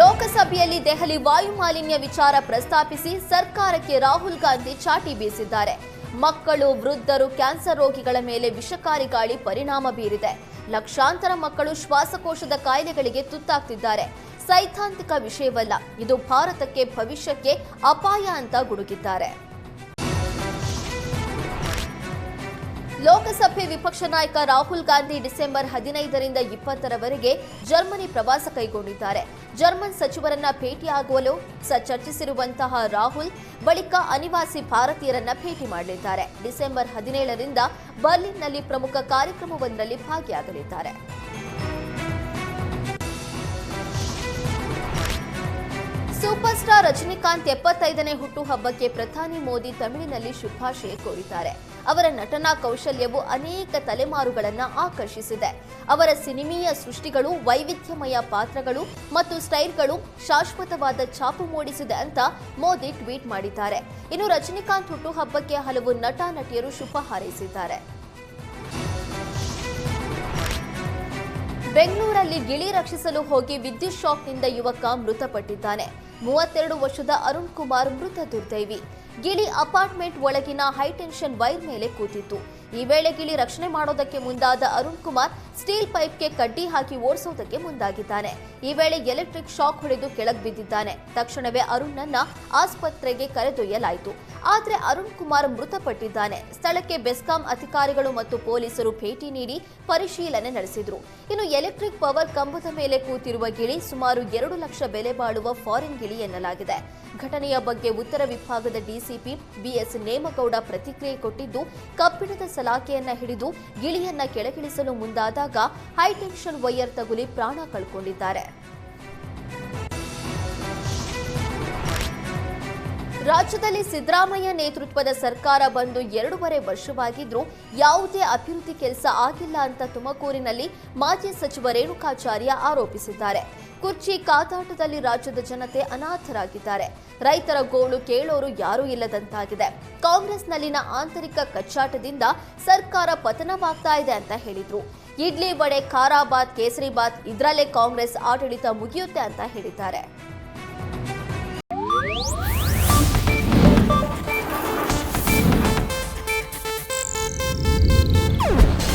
ಲೋಕಸಭೆಯಲ್ಲಿ ದೆಹಲಿ ವಾಯು ಮಾಲಿನ್ಯ ವಿಚಾರ ಪ್ರಸ್ತಾಪಿಸಿ ಸರ್ಕಾರಕ್ಕೆ ರಾಹುಲ್ ಗಾಂಧಿ ಚಾಟಿ ಬೀಸಿದ್ದಾರೆ. ಮಕ್ಕಳು, ವೃದ್ಧರು, ಕ್ಯಾನ್ಸರ್ ರೋಗಿಗಳ ಮೇಲೆ ವಿಷಕಾರಿ ಗಾಳಿ ಪರಿಣಾಮ ಬೀರಿದೆ. ಲಕ್ಷಾಂತರ ಮಕ್ಕಳು ಶ್ವಾಸಕೋಶದ ಕಾಯಿಲೆಗಳಿಗೆ ತುತ್ತಾಗ್ತಿದ್ದಾರೆ. ಸೈದ್ಧಾಂತಿಕ ವಿಷಯವಲ್ಲ, ಇದು ಭಾರತಕ್ಕೆ ಭವಿಷ್ಯಕ್ಕೆ ಅಪಾಯ ಅಂತ ಗುಡುಗಿದ್ದಾರೆ. ಲೋಕಸಭೆ ವಿಪಕ್ಷ ನಾಯಕ ರಾಹುಲ್ ಗಾಂಧಿ ಡಿಸೆಂಬರ್ ಹದಿನೈದರಿಂದ ಇಪ್ಪತ್ತರವರೆಗೆ ಜರ್ಮನಿ ಪ್ರವಾಸ ಕೈಗೊಂಡಿದ್ದಾರೆ. ಜರ್ಮನ್ ಸಚಿವರನ್ನ ಭೇಟಿಯಾಗುವಲು ಚರ್ಚಿಸಿರುವಂತಹ ರಾಹುಲ್ ಬಳಿಕ ಅನಿವಾಸಿ ಭಾರತೀಯರನ್ನ ಭೇಟಿ ಮಾಡಲಿದ್ದಾರೆ. ಡಿಸೆಂಬರ್ ಹದಿನೇಳರಿಂದ ಬರ್ಲಿನ್ನಲ್ಲಿ ಪ್ರಮುಖ ಕಾರ್ಯಕ್ರಮವೊಂದರಲ್ಲಿ ಭಾಗಿಯಾಗಲಿದ್ದಾರೆ. ಸೂಪರ್ ಸ್ಟಾರ್ ರಜನಿಕಾಂತ್ ಎಪ್ಪತ್ತೈದನೇ ಹುಟ್ಟುಹಬ್ಬಕ್ಕೆ ಪ್ರಧಾನಿ ಮೋದಿ ತಮಿಳಿನಲ್ಲಿ ಶುಭಾಶಯ ಕೋರಿದ್ದಾರೆ. ಅವರ ನಟನಾ ಕೌಶಲ್ಯವು ಅನೇಕ ತಲೆಮಾರುಗಳನ್ನು ಆಕರ್ಷಿಸಿದೆ. ಅವರ ಸಿನಿಮೀಯ ಸೃಷ್ಟಿಗಳು, ವೈವಿಧ್ಯಮಯ ಪಾತ್ರಗಳು ಮತ್ತು ಸ್ಟೈಲ್ಗಳು ಶಾಶ್ವತವಾದ ಛಾಪು ಮೂಡಿಸಿದೆ ಅಂತ ಮೋದಿ ಟ್ವೀಟ್ ಮಾಡಿದ್ದಾರೆ. ಇನ್ನು ರಜನಿಕಾಂತ್ ಹುಟ್ಟುಹಬ್ಬಕ್ಕೆ ಹಲವು ನಟ ನಟಿಯರು ಶುಭ ಹಾರೈಸಿದ್ದಾರೆ. ಬೆಂಗಳೂರಲ್ಲಿ ಗಿಳಿ ರಕ್ಷಿಸಲು ಹೋಗಿ ವಿದ್ಯುತ್ ಶಾಕ್ನಿಂದ ಯುವಕ ಮೃತಪಟ್ಟಿದ್ದಾನೆ. ಮೂವತ್ತೆರಡು ವರ್ಷದ ಅರುಣ್ ಕುಮಾರ್ ಮೃತ ದುರ್ದೈವಿ ಗಿಳಿ ಅಪಾರ್ಟ್ಮೆಂಟ್ ಒಳಗಿನ ಹೈಟೆನ್ಷನ್ ವೈರ್ ಮೇಲೆ ಕೂತಿತ್ತು. ಈ ವೇಳೆ ಗಿಳಿ ರಕ್ಷಣೆ ಮಾಡೋದಕ್ಕೆ ಮುಂದಾದ ಅರುಣ್ ಕುಮಾರ್ ಸ್ಟೀಲ್ ಪೈಪ್ಗೆ ಕಡ್ಡಿ ಹಾಕಿ ಓಡಿಸೋದಕ್ಕೆ ಮುಂದಾಗಿದ್ದಾನೆ. ಈ ವೇಳೆ ಎಲೆಕ್ಟ್ರಿಕ್ ಶಾಕ್ ಹೊಡೆದು ಕೆಳಗೆ ಬಿದ್ದಿದ್ದಾನೆ. ತಕ್ಷಣವೇ ಅರುಣ್ನನ್ನ ಆಸ್ಪತ್ರೆಗೆ ಕರೆದೊಯ್ಯಲಾಯಿತು. ಆದರೆ ಅರುಣ್ ಕುಮಾರ್ ಮೃತಪಟ್ಟಿದ್ದಾನೆ. ಸ್ಥಳಕ್ಕೆ ಬೆಸ್ಕಾಂ ಅಧಿಕಾರಿಗಳು ಮತ್ತು ಪೊಲೀಸರು ಭೇಟಿ ನೀಡಿ ಪರಿಶೀಲನೆ ನಡೆಸಿದ್ರು. ಇನ್ನು ಎಲೆಕ್ಟ್ರಿಕ್ ಪವರ್ ಕಂಬದ ಮೇಲೆ ಕೂತಿರುವ ಗಿಳಿ ಸುಮಾರು ಎರಡು ಲಕ್ಷ ಬೆಲೆ ಬಾಳುವ ಫಾರಿನ್ ಗಿಳಿ ಎನ್ನಲಾಗಿದೆ. ಘಟನೆಯ ಬಗ್ಗೆ ಉತ್ತರ ವಿಭಾಗದ ಡಿಸಿಪಿ ಬಿಎಸ್ ನೇಮಗೌಡ ಪ್ರತಿಕ್ರಿಯೆ ಕೊಟ್ಟಿದ್ದು, ಕಬ್ಬಿಣದ ಸಲಾಕೆಯನ್ನ ಹಿಡಿದು ಗಿಳಿಯನ್ನ ಕೆಳಗಿಳಿಸಲು ಮುಂದಾದಾಗ ಹೈಟೆನ್ಷನ್ ವೈಯರ್ ತಗುಲಿ ಪ್ರಾಣ ಕಳ್ಕೊಂಡಿದ್ದಾರೆ. ರಾಜ್ಯದಲ್ಲಿ ಸಿದ್ದರಾಮಯ್ಯ ನೇತೃತ್ವದ ಸರ್ಕಾರ ಬಂದು ಎರಡೂವರೆ ವರ್ಷವಾಗಿದ್ರೂ ಯಾವುದೇ ಅಭಿವೃದ್ಧಿ ಕೆಲಸ ಆಗಿಲ್ಲ ಅಂತ ತುಮಕೂರಿನಲ್ಲಿ ಮಾಜಿ ಸಚಿವ ರೇಣುಕಾಚಾರ್ಯ ಆರೋಪಿಸಿದ್ದಾರೆ. ಕುರ್ಚಿ ಕಾದಾಟದಲ್ಲಿ ರಾಜ್ಯದ ಜನತೆ ಅನಾಥರಾಗಿದ್ದಾರೆ. ರೈತರ ಗೋಳು ಕೇಳೋರು ಯಾರೂ ಇಲ್ಲದಂತಾಗಿದೆ. ಕಾಂಗ್ರೆಸ್ನಲ್ಲಿನ ಆಂತರಿಕ ಕಚ್ಚಾಟದಿಂದ ಸರ್ಕಾರ ಪತನವಾಗ್ತಾ ಇದೆ ಅಂತ ಹೇಳಿದ್ರು. ಇಡ್ಲಿ ವಡೆ ಖಾರಾಬಾತ್ ಕೇಸರಿಬಾತ್ ಇದರಲ್ಲೇ ಕಾಂಗ್ರೆಸ್ ಆಡಳಿತ ಮುಗಿಯುತ್ತೆ ಅಂತ ಹೇಳಿದ್ದಾರೆ.